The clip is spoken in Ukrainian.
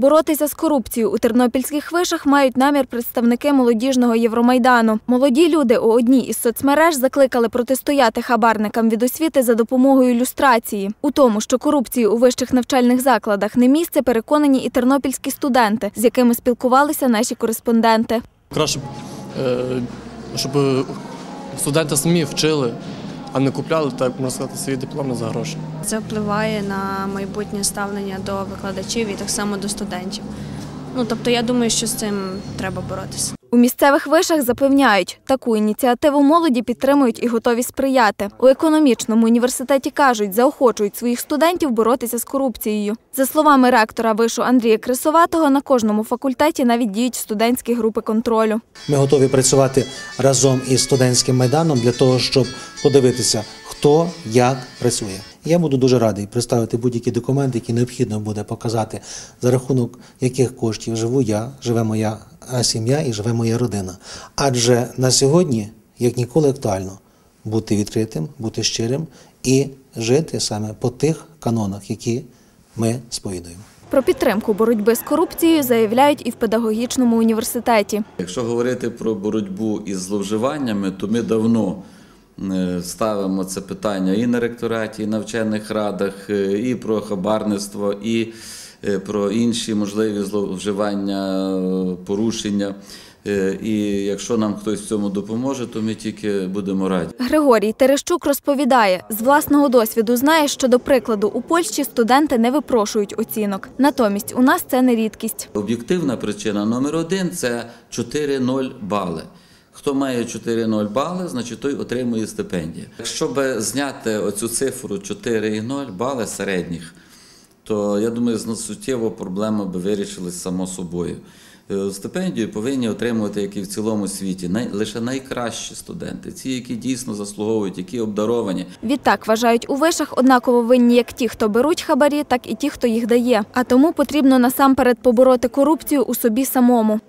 Боротися з корупцією у тернопільських вишах мають намір представники молодіжного Євромайдану. Молоді люди у одній із соцмереж закликали протистояти хабарникам від освіти за допомогою люстрації. У тому, що корупції у вищих навчальних закладах не місце, переконані і тернопільські студенти, з якими спілкувалися наші кореспонденти. Краще, е, щоб студенти самі вчили, а не купляли, так можна сказати, свої дипломи за гроші. Це впливає на майбутнє ставлення до викладачів і так само до студентів. Ну тобто, я думаю, що з цим треба боротися. У місцевих вишах запевняють, таку ініціативу молоді підтримують і готові сприяти. У економічному університеті кажуть, заохочують своїх студентів боротися з корупцією. За словами ректора вишу Андрія Крисоватого, на кожному факультеті навіть діють студентські групи контролю. Ми готові працювати разом із студентським майданом для того, щоб подивитися, хто як працює. Я буду дуже радий представити будь-які документи, які необхідно буде показати, за рахунок яких коштів живу я, живе моя сім'я і живе моя родина. Адже на сьогодні, як ніколи, актуально бути відкритим, бути щирим і жити саме по тих канонах, які ми сповідуємо. Про підтримку боротьби з корупцією заявляють і в педагогічному університеті. Якщо говорити про боротьбу із зловживаннями, то ми давно е, ставимо це питання і на ректораті, і на вчених радах, е, і про хабарництво, і про інші можливі зловживання, е, порушення. Е, І якщо нам хтось в цьому допоможе, то ми тільки будемо раді. Григорій Терещук розповідає, з власного досвіду знає, що, до прикладу, у Польщі студенти не випрошують оцінок. Натомість у нас це не рідкість. Об'єктивна причина номер один це 4-0 бали. Хто має 4-0 бали, значить той отримує стипендію. Якщо би зняти оцю цифру 4,0 бали середніх, то я думаю, суттєво проблема би вирішилась само собою. Е, Стипендію повинні отримувати, як і в цілому світі, най, лише найкращі студенти, ці, які дійсно заслуговують, які обдаровані. Відтак вважають у вишах однаково винні як ті, хто беруть хабарі, так і ті, хто їх дає. А тому потрібно насамперед побороти корупцію у собі самому.